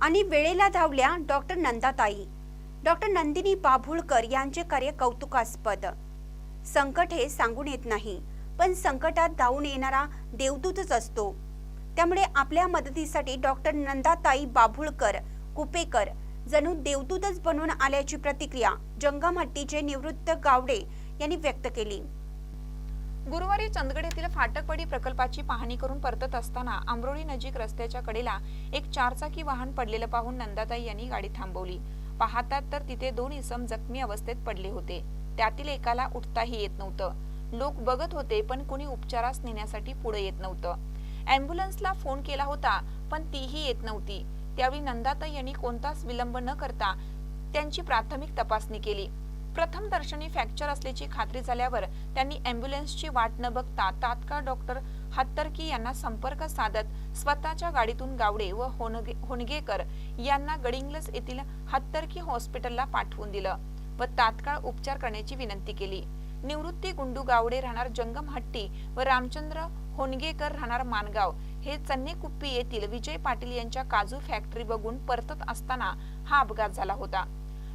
आणि वेळेला धावल्या डॉक्टर नंदाताई. डॉक्टर नंदिनी बाभुळकर यांचे कार्य कौतुकास्पद. संकट हे सांगून येत नाही पण संकटात धावून येणारा देवदूतच असतो. त्यामुळे आपल्या मदतीसाठी डॉक्टर नंदाताई बाभुळकर कुपेकर जणू देवदूतच बनून आल्याची प्रतिक्रिया जंगमहट्टीचे निवृत्त गावडे यांनी व्यक्त केली. गुरुवारी चंदगड येथील फाटकवाडी प्रकल्पाची पाहणी करून परतत असताना आंबरोळी नजीक रस्त्याच्या कडेला एक चारचाकी वाहन पडलेलं पाहून नंदाताई यांनी गाडी थांबवली. पाहतात तर तिथे दोन इसम जखमी अवस्थेत पडले होते. त्यातील एकाला उठताही येत नव्हतं. लोक बघत होते पण कुणी उपचारास नेण्यासाठी पुढे येत नव्हतं. अँब्युलन्सला फोन केला होता पण तीही येत नव्हती. त्यावेळी नंदाताई यांनी कोणताच विलंब न करता त्यांची प्राथमिक तपासणी केली. प्रथम दर्शनी फ्रॅक्चर असल्याची खात्री झाल्यावर त्यांनी अँब्युलन्सची वाट न बघता तात्काळ डॉक्टर हत्तरकी यांना संपर्क साधत स्वतःच्या गाडीतून गावडे व होणगे होणगेकर यांना गडिंग्लस येथील हत्तरकी हॉस्पिटलला पाठवून दिलं व तात्काळ उपचार करण्याची विनंती केली. निवृत्ती गुंडू गावडे राहणार जंगम हट्टी व रामचंद्र होणगेकर राहणार मानगाव हे चन्नेकुप्पी येथील विजय पाटील यांच्या काजू फॅक्टरी बघून परतत असताना हा अपघात झाला होता.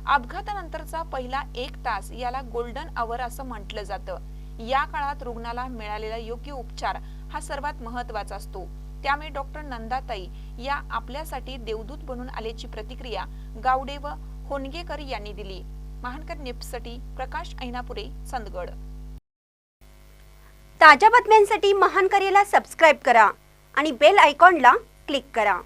अपघातानंतरचा पहिला एक तास याला गोल्डन आवर असं म्हटलं जातं. या काळात रुग्णाला मिळालेला योग्य उपचार हा सर्वात महत्त्वाचा असतो. त्यामुळे डॉक्टर नंदाताई या आपल्यासाठी देवदूत बनून आल्याची प्रतिक्रिया गावडे व होनगेकर यांनी दिली. महानकर निप्ससाठी प्रकाश ऐनापुरे चंदगड. ताज्या बातम्यांसाठी महानकरेला सबस्क्राईब करा आणि बेल आयकॉनला क्लिक करा.